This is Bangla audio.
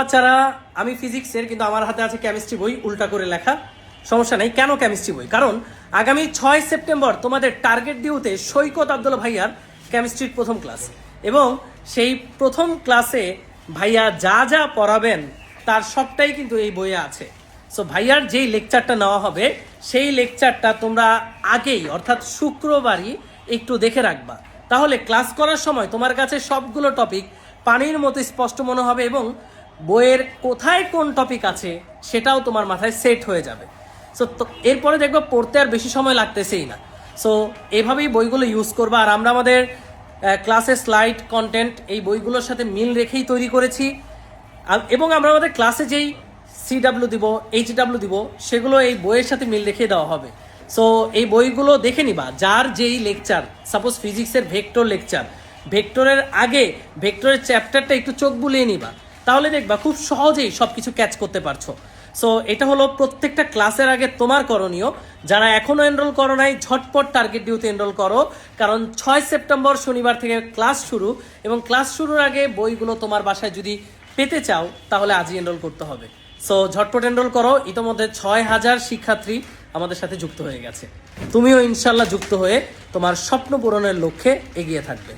বাচ্চারা আমি ফিজিক্সের, কিন্তু আমার হাতে আছে কেমিস্ট্রি বই, উল্টা করে লেখা। সমস্যা নেই, কেন কেমিস্ট্রি বই? কারণ আগামী ছয় সেপ্টেম্বর তোমাদের টার্গেট ডিউতে সৈকত আব্দুল্লা ভাইয়ার কেমিস্ট্রির প্রথম ক্লাস। এবং সেই প্রথম ক্লাসে ভাইয়া যা যা পড়াবেন, তার সবটাই কিন্তু এই বইয়ে আছে। সো ভাইয়ার যেই লেকচারটা নেওয়া হবে, সেই লেকচারটা তোমরা আগেই, অর্থাৎ শুক্রবারই একটু দেখে রাখবা। তাহলে ক্লাস করার সময় তোমার কাছে সবগুলো টপিক পানির মতো স্পষ্ট মনে হবে এবং বইয়ের কোথায় কোন টপিক আছে, সেটাও তোমার মাথায় সেট হয়ে যাবে। সো এরপরে দেখব পড়তে আর বেশি সময় লাগতেছেই না। সো এভাবেই বইগুলো ইউজ করবা। আর আমরা আমাদের ক্লাসের স্লাইড কন্টেন্ট এই বইগুলোর সাথে মিল রেখেই তৈরি করেছি। এবং আমরা আমাদের ক্লাসে যেই সি ডাব্লিউ দিব ডাব্লিউ দিব, সেগুলো এই বইয়ের সাথে মিল রেখে দেওয়া হবে। সো এই বইগুলো দেখে নিবা। যার যেই লেকচার সাপোজ ফিজিক্সের ভেক্টর লেকচার ভেক্টরের আগে ভেক্টরের চ্যাপ্টারটা একটু চোখ বুলিয়ে নিবা। তাহলে দেখবা খুব সহজেই সব কিছু ক্যাচ করতে পারছ। সো এটা হলো প্রত্যেকটা ক্লাসের আগে তোমার করণীয়। যারা এখনও এনরোল করো নাই, ঝটপট টার্গেট ডিউতে এনরোল করো। কারণ ছয় সেপ্টেম্বর শনিবার থেকে ক্লাস শুরু এবং ক্লাস শুরুর আগে বইগুলো তোমার বাসায় যদি পেতে চাও, তাহলে আজই এনরোল করতে হবে। সো ঝটপট এনরোল করো। ইতোমধ্যে ছয় হাজার শিক্ষার্থী আমাদের সাথে যুক্ত হয়ে গেছে। তুমিও ইনশাল্লাহ যুক্ত হয়ে তোমার স্বপ্ন পূরণের লক্ষ্যে এগিয়ে থাকবে।